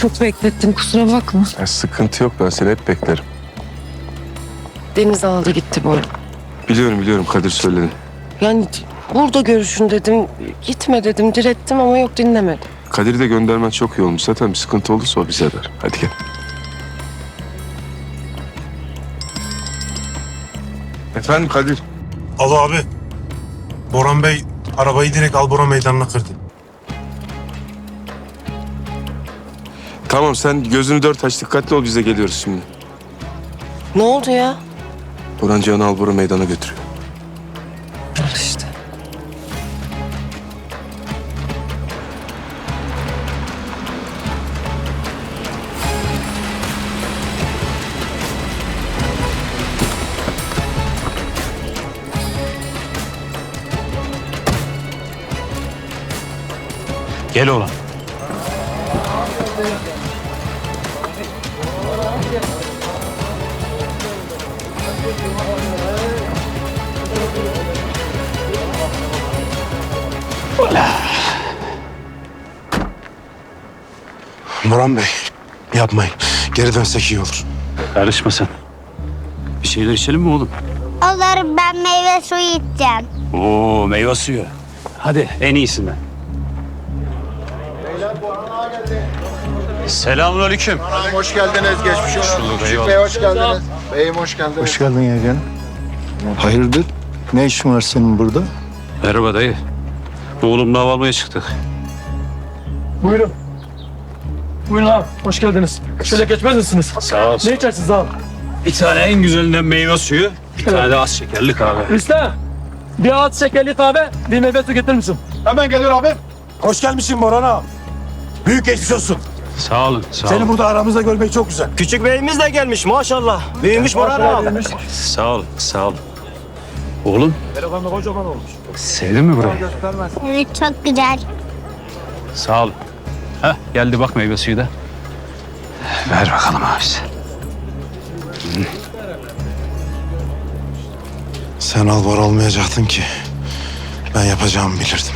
Çok beklettim kusura bakma. Ya sıkıntı yok ben seni hep beklerim. Deniz aldı gitti boy. Biliyorum biliyorum Kadir söyledi. Yani burada görüşün dedim. Gitme dedim direttim ama yok dinlemedi. Kadir'i de göndermen çok iyi olmuş. Zaten bir sıkıntı olursa o bize der. Hadi gel. Efendim Kadir. Alo abi. Boran Bey arabayı direkt Albora meydanına kırdı. Tamam sen gözünü dört aç dikkatli ol bize geliyoruz şimdi. Ne oldu ya? Burhan Cihan'ı Albora meydana götürüyor. Al işte. Gel oğlum. Boran Bey yapmayın. Geri dönsek iyi olur. Karışma sen. Bir şeyler içelim mi oğlum? Olur ben meyve suyu içeceğim. Oo meyve suyu. Hadi en iyisinden. Selamünaleyküm. Hoş geldiniz, geçmiş olsun. bulduk, Küçük eyvallah. Bey hoş geldiniz. Beyim hoş geldiniz. Hoş geldin yeğen. Hayırdır? Ne işin var senin burada? Merhaba dayı. Oğlumla hava almaya çıktık. Buyurun. Buyurun abi. Hoş geldiniz. Şöyle geçmez misiniz? Sağ ol. Ne içersiniz abi? Bir tane en güzelinden meyve suyu. Bir tane de az şekerli kahve. Rüstem. Bir ağaç şekerli kahve, bir meyve suyu getirir misin? Hemen geliyor abim. Hoş gelmişsin Boran ağam. Büyük geçmiş olsun. Sağ olun. Sağ Seni olun. burada aramızda görmek çok güzel. Küçük beyimiz de gelmiş maşallah. Büyümüş Boran abi. Sağ olun. Sağ olun. Oğlum Telefonda kocaman olmuş. sevdin mi burayı? Evet çok güzel. Sağ olun. Heh, geldi bak meyve suyu da. Ver bakalım abisi. Sen Albora olmayacaktın ki. Ben yapacağımı bilirdim.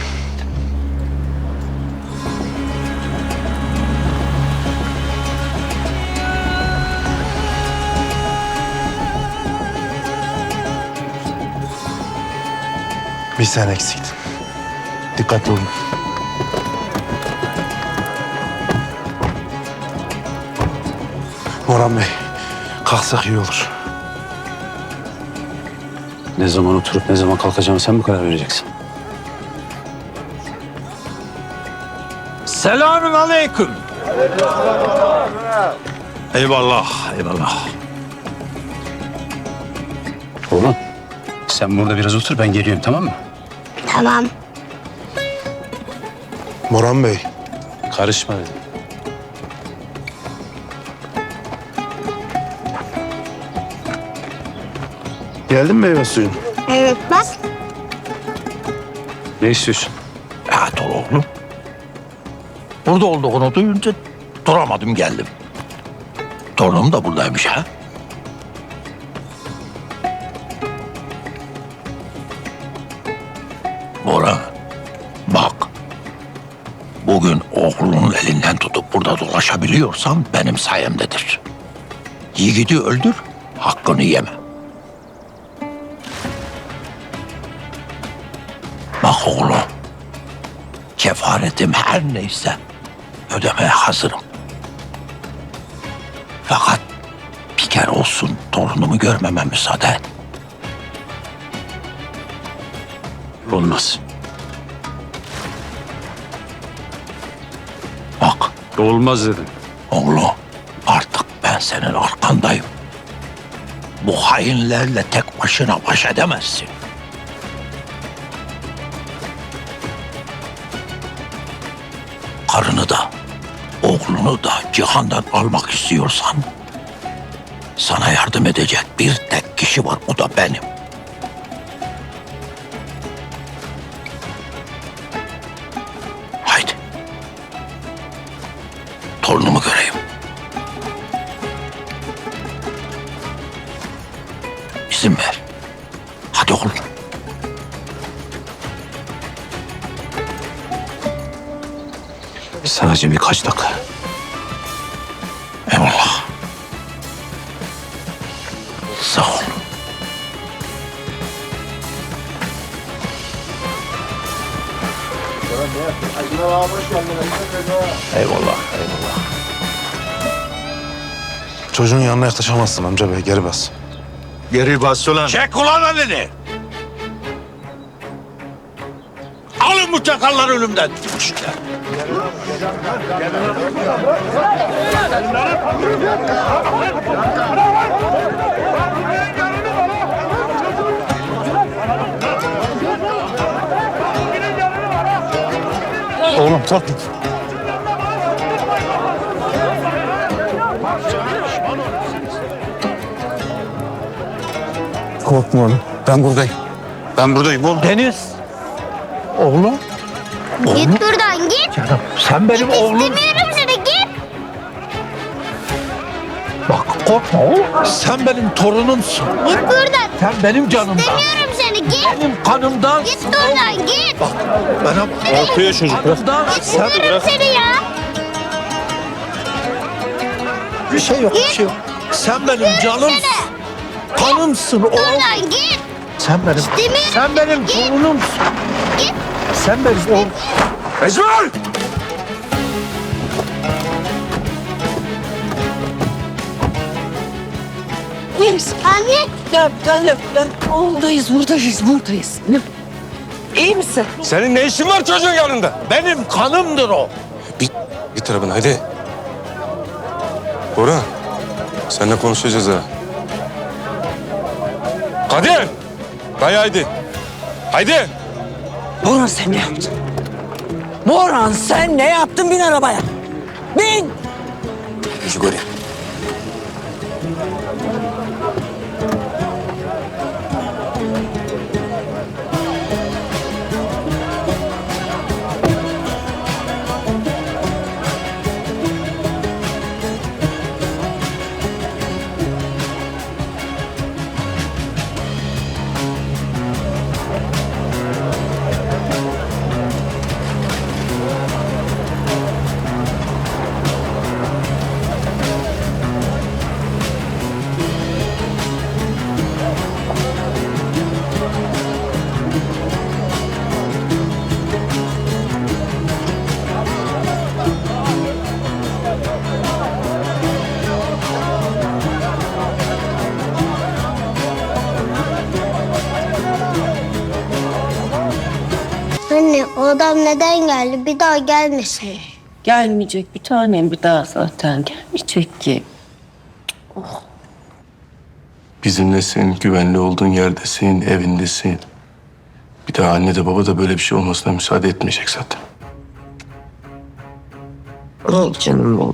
Bir sen eksiktin. Dikkatli olun. Boran Bey, kalksak iyi olur. Ne zaman oturup ne zaman kalkacağımı sen mi karar vereceksin? Selamün aleyküm. Eyvallah, eyvallah. Sen burada biraz otur ben geliyorum tamam mı? Tamam. Boran Bey, Karışma dedim. geldin mi meyve suyun? Evet bak. Ne istiyorsun? Rahat ol oğlum. Burada olduğunu duyunca duramadım geldim. Torunum da buradaymış ha. Burada dolaşabiliyorsan benim sayemdedir. Yiğidi öldür, hakkını yeme. Bak oğlum, kefaretim her neyse ödemeye hazırım. Fakat bir kere olsun torunumu görmeme müsaade et. Olmaz. Olmaz dedim. oğlum artık ben senin arkandayım. Bu hainlerle tek başına baş edemezsin. Karını da oğlunu da cihandan almak istiyorsan sana yardım edecek bir tek kişi var o da benim. Hadi oğlum. Sadece birkaç dakika. Eyvallah. Sağ ol. Eyvallah, eyvallah. Çocuğun yanına yaklaşamazsın amca bey geri bas. Geri bas ulan. Çek ulan elini. Alın bu çakalları önümden. Oğlum tak. Korkma oğlum. Ben buradayım. Ben buradayım oğlum. Deniz. Oğlum. Git buradan git. Sen benim oğlum. İstemiyorum seni git. Bak korkma oğlum. Sen benim torunumsun. Git buradan. Sen benim canımdan. İstemiyorum seni git. Benim kanımdan. Git buradan git. Bana korkuyor çocuk. Kanımdan. Sen İstemiyorum seni ya. bir şey yok. Bir şey yok. Sen benim canımsın. Kanımsın oğlum. Buradan git. Sen benim. İstemiyorum. Sen benim torunumsun. Git. Sen benim oğlum. Misin? Anne. Ya, ya, ya, buradayız, buradayız, buradayız. İyi misin? Senin ne işin var çocuğun yanında? Benim kanımdır o. Bir, bir tarafına hadi. Bora, seninle konuşacağız ha. Kadir! Dayı haydi. Haydi! Boran sen ne yaptın? Boran sen ne yaptın? Bin arabaya. Bin! Jigori. Anne o adam neden geldi? Bir daha gelmesin. Gelmeyecek bir tanem bir daha zaten gelmeyecek ki. Bizimlesin, güvenli olduğun yerdesin, evindesin. Bir daha anne de baba da böyle bir şey olmasına müsaade etmeyecek zaten. Ol canım ol.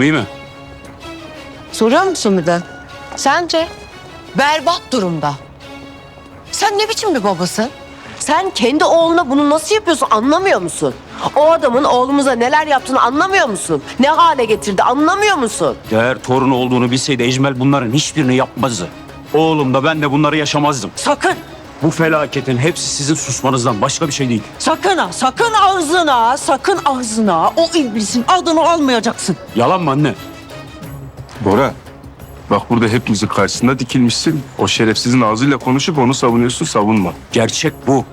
Oğlum iyi mi? Soruyor musun bir de? Sence? Berbat durumda. Sen ne biçim bir babasın? Sen kendi oğluna bunu nasıl yapıyorsun anlamıyor musun? O adamın oğlumuza neler yaptığını anlamıyor musun? Ne hale getirdi anlamıyor musun? Eğer torun olduğunu bilseydi Ecmel bunların hiçbirini yapmazdı. Oğlum da ben de bunları yaşamazdım. Sakın! Bu felaketin hepsi sizin susmanızdan başka bir şey değil. Sakın ha! Sakın ağzına! Sakın ağzına! O iblisin adını almayacaksın. Yalan mı anne? Bora, bak burada hepimizin karşısında dikilmişsin. O şerefsizin ağzıyla konuşup onu savunuyorsun, savunma. Gerçek bu.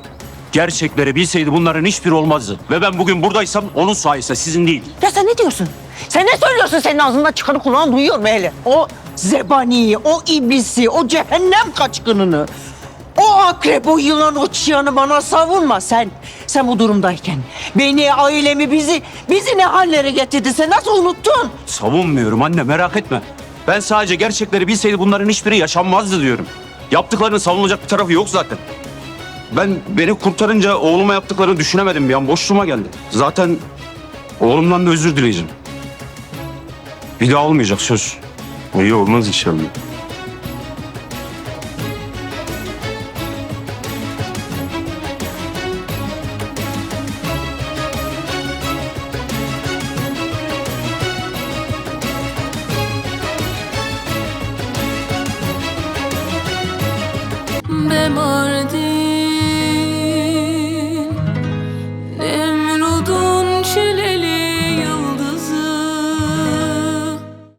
Gerçekleri bilseydi bunların hiçbiri olmazdı. Ve ben bugün buradaysam onun sayesinde sizin değil. Ya sen ne diyorsun? Sen ne söylüyorsun? Senin ağzından çıkanı kulağın duyuyor mu hele? O zebaniyi, o iblisi, o cehennem kaçkınını, o akrep, o yılan, o çıyanı bana savunma sen. Sen bu durumdayken beni, ailemi, bizi, bizi ne hallere getirdi sen nasıl unuttun? Savunmuyorum anne merak etme. Ben sadece gerçekleri bilseydi bunların hiçbiri yaşanmazdı diyorum. Yaptıklarının savunulacak bir tarafı yok zaten. Ben beni kurtarınca oğluma yaptıklarını düşünemedim bir an boşluğuma geldi. Zaten oğlumdan da özür dileyeceğim. Bir daha olmayacak söz. İyi olmaz inşallah.